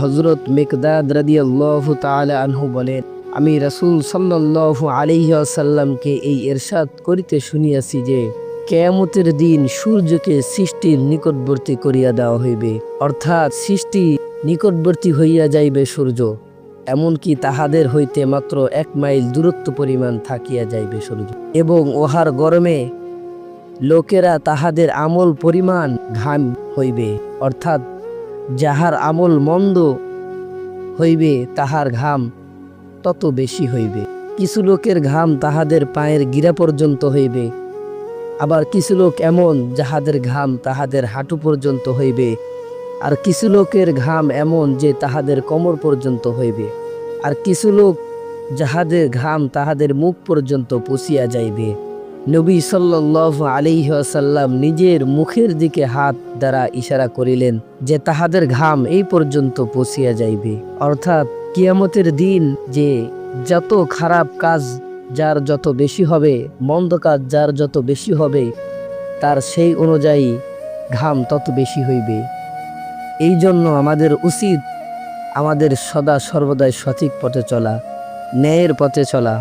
হজরত মেকদাদ রাদিয়াল্লাহ তাআলা আনহু বলেন, আমি রাসূল সাল্লাল্লাহু আলাইহি আসাল্লামকে এই এরশাদ করিতে শুনিয়াছি যে, কেয়ামতের দিন সূর্যকে সৃষ্টির নিকটবর্তী করিয়া দেওয়া হইবে। অর্থাৎ সৃষ্টি নিকটবর্তী হইয়া যাইবে সূর্য। এমনকি তাহাদের হইতে মাত্র এক মাইল দূরত্ব পরিমাণ থাকিয়া যাইবে সূর্য। এবং ওহার গরমে লোকেরা তাহাদের আমল পরিমাণ ঘাম হইবে। অর্থাৎ যাহার আমল মন্দ হইবে, তাহার ঘাম তত বেশি হইবে। কিছু লোকের ঘাম তাহাদের পায়ের গিরা পর্যন্ত হইবে। আবার কিছু লোক এমন যাহাদের ঘাম তাহাদের হাঁটু পর্যন্ত হইবে, আর কিছু লোকের ঘাম এমন যে তাহাদের কোমর পর্যন্ত হইবে। আর কিছু লোক যাহাদের ঘাম তাহাদের মুখ পর্যন্ত পুষিয়া যাইবে। নবী সাল্লাহ আলিহাসাল্লাম নিজের মুখের দিকে হাত দ্বারা ইশারা করিলেন যে তাহাদের ঘাম এই পর্যন্ত পৌঁছিয়া যাইবে। অর্থাৎ কিয়ামতের দিন যে যত খারাপ কাজ যার যত বেশি হবে, মন্দ কাজ যার যত বেশি হবে, তার সেই অনুযায়ী ঘাম তত বেশি হইবে। এই জন্য আমাদের উচিত আমাদের সদা সর্বদাই সঠিক পথে চলা, ন্যায়ের পথে চলা।